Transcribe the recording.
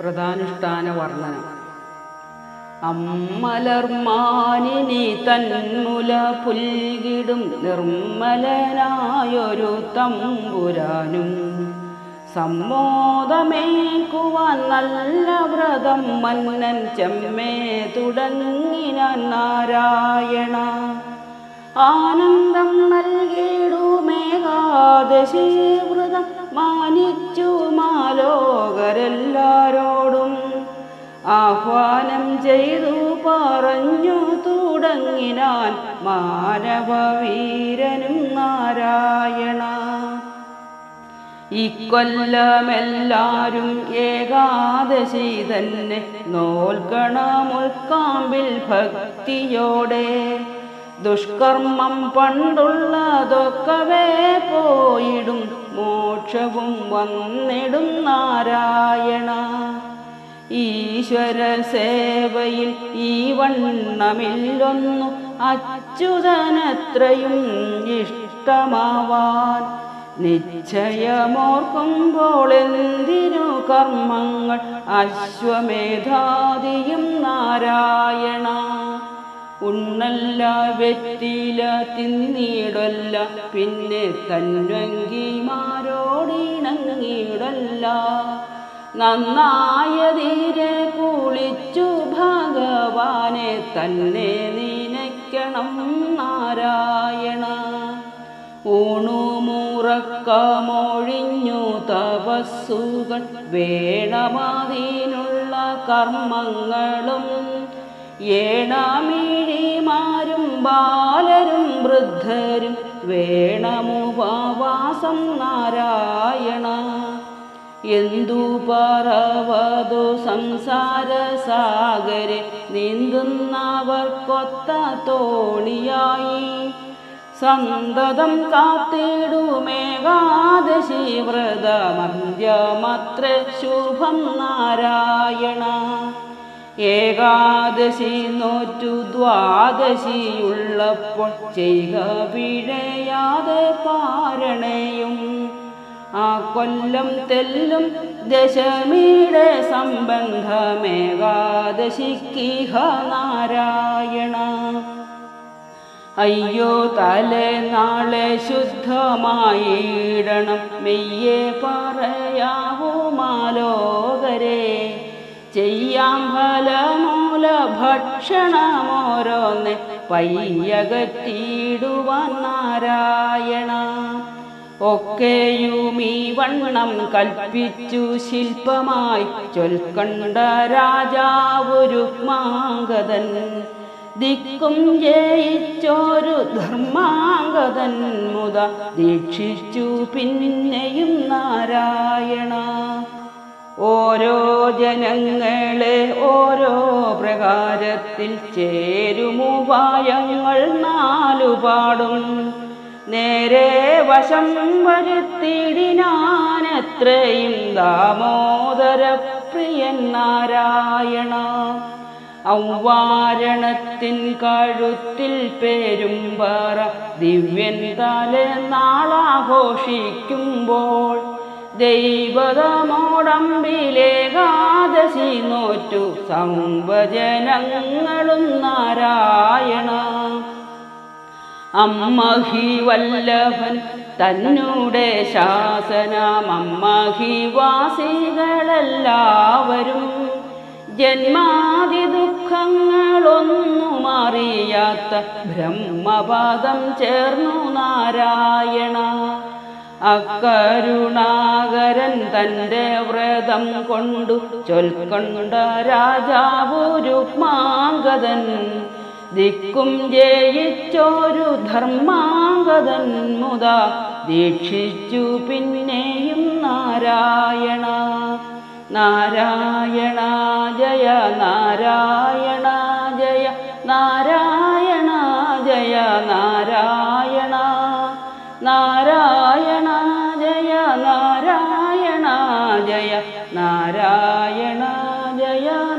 വ്രതാനുഷ്ഠാന അമ്മലർമാനി അമ്മലർമാനിനി തന്മുല പുൽകിടും നിർമ്മലനായൊരു തമ്പുരാനും. സമ്മോദമേക്കുവാൻ നല്ല വ്രതം മന്നൻ ചെമ്മേ തുടങ്ങിന നാരായണ. ആനന്ദം നൽകിയിടുമേകാദശി വ്രതം മാനിച്ചു ചെയ്തു പറഞ്ഞു തുടങ്ങിനാൻ മാനവവീരനും നാരായണ. ഇക്കൊല്ലമെല്ലാരും ഏകാദശി തന്നെ നോൽക്കണമുൽക്കാമ്പിൽ ഭക്തിയോടെ. ദുഷ്കർമ്മം പണ്ടുള്ളതൊക്കവേ പോയിടും മോക്ഷവും വന്നിടും നാരായണ. ഈശ്വര സേവയിൽ ഈ വണ്ണമില്ലൊന്നു അച്യുതനത്രയും ഇഷ്ടമാവാൻ. നിശ്ചയമോർക്കുമ്പോൾ എന്തിനു കർമ്മങ്ങൾ? അശ്വമേധാദിയും നാരായണ. ഉണ്ണല്ല വെറ്റില തിന്നീടല്ല പിന്നെ തന്വങ്കിമാരോടിണങ്ങിയിടല്ല നന്നായതീരെ കുളിച്ചു ഭഗവാനെ തന്നെ നിനയ്ക്കണം നാരായണ. ഊണുമുറക്കമൊഴിഞ്ഞു തപസ്സുകൾ വേണമതിനുള്ള കർമ്മങ്ങളും ഏണാമിഴിമാരും ബാലരും വൃദ്ധരും വേണമുപവാസം നാരായണ. എന്തു പറവതോ സംസാര സാഗരെ നീന്തുന്നവർക്കൊത്ത തോണിയായി. സന്തതം കാത്തിടുമേകാദശി വ്രതമന്ത്യമത്ര ശുഭം നാരായണ. ഏകാദശി നോറ്റു ദ്വാദശിയുള്ളപ്പോൾ ചെയ്യുക പിഴയാതെ പാരണയും ആ കൊല്ലം തെല്ലും ദശമിയുടെ സംബന്ധമേകാദശിക്കിഹ നാരായണ. അയ്യോ തലേ നാളെ ശുദ്ധമായിടണം. മെയ്യെ പറയാവുമാലോകരെ ചെയ്യാം ഫലമൂല ഭക്ഷണമോരോന്ന്. പയ്യകറ്റിയിടുവാൻ നാരായണ. ഒക്കെയും ഈ വണ്ണം കൽപ്പിച്ചു ശില്പമായി. ചൊൽക്കണ്ട രാജാവൊരു മാങ്കതൻ ദിക്കും ജയിച്ചോരു ധർമാംഗതൻ മുത ദീക്ഷിച്ചു പിന്നെയും നാരായണ. ഓരോ ജനങ്ങളെ ഓരോ പ്രകാരത്തിൽ ചേരുമുപായങ്ങൾ നാലുപാടും. നേരെ വശം വരുത്തിയിടിനാനത്രയും ദാമോദര പ്രിയൻ നാരായണ. ഔവാരണത്തിൻ കഴുത്തിൽ പേരും പറ ദിവ്യൻ തല നാളാഘോഷിക്കുമ്പോൾ ദൈവതമോടമ്പിലേകാദശി നോറ്റു സംവചനങ്ങളും നാരായണ. അമ്മഹി വല്ലഭൻ തന്നൂടെ ശാസനം. അമ്മഹി വാസികളെല്ലാവരും ജന്മാതി ദുഃഖങ്ങളൊന്നും അറിയാത്ത ബ്രഹ്മപാദം ചേർന്നു നാരായണ. അക്കരുണാകരൻ തന്റെ വ്രതം കൊണ്ടു ചൊൽക്കൊണ്ട രാജാവൊരു മാങ്കതൻ ദിക്കും ജയിച്ചോരു ധർമാഗതൻ മുത. ദീക്ഷിച്ചു പിന്നെയും നാരായണ. നാരായണ ജയ നാരായണ ജയ നാരായണ ജയ നാരായണ. നാരായണ ജയ നാരായണ ജയ നാരായണ ജയ.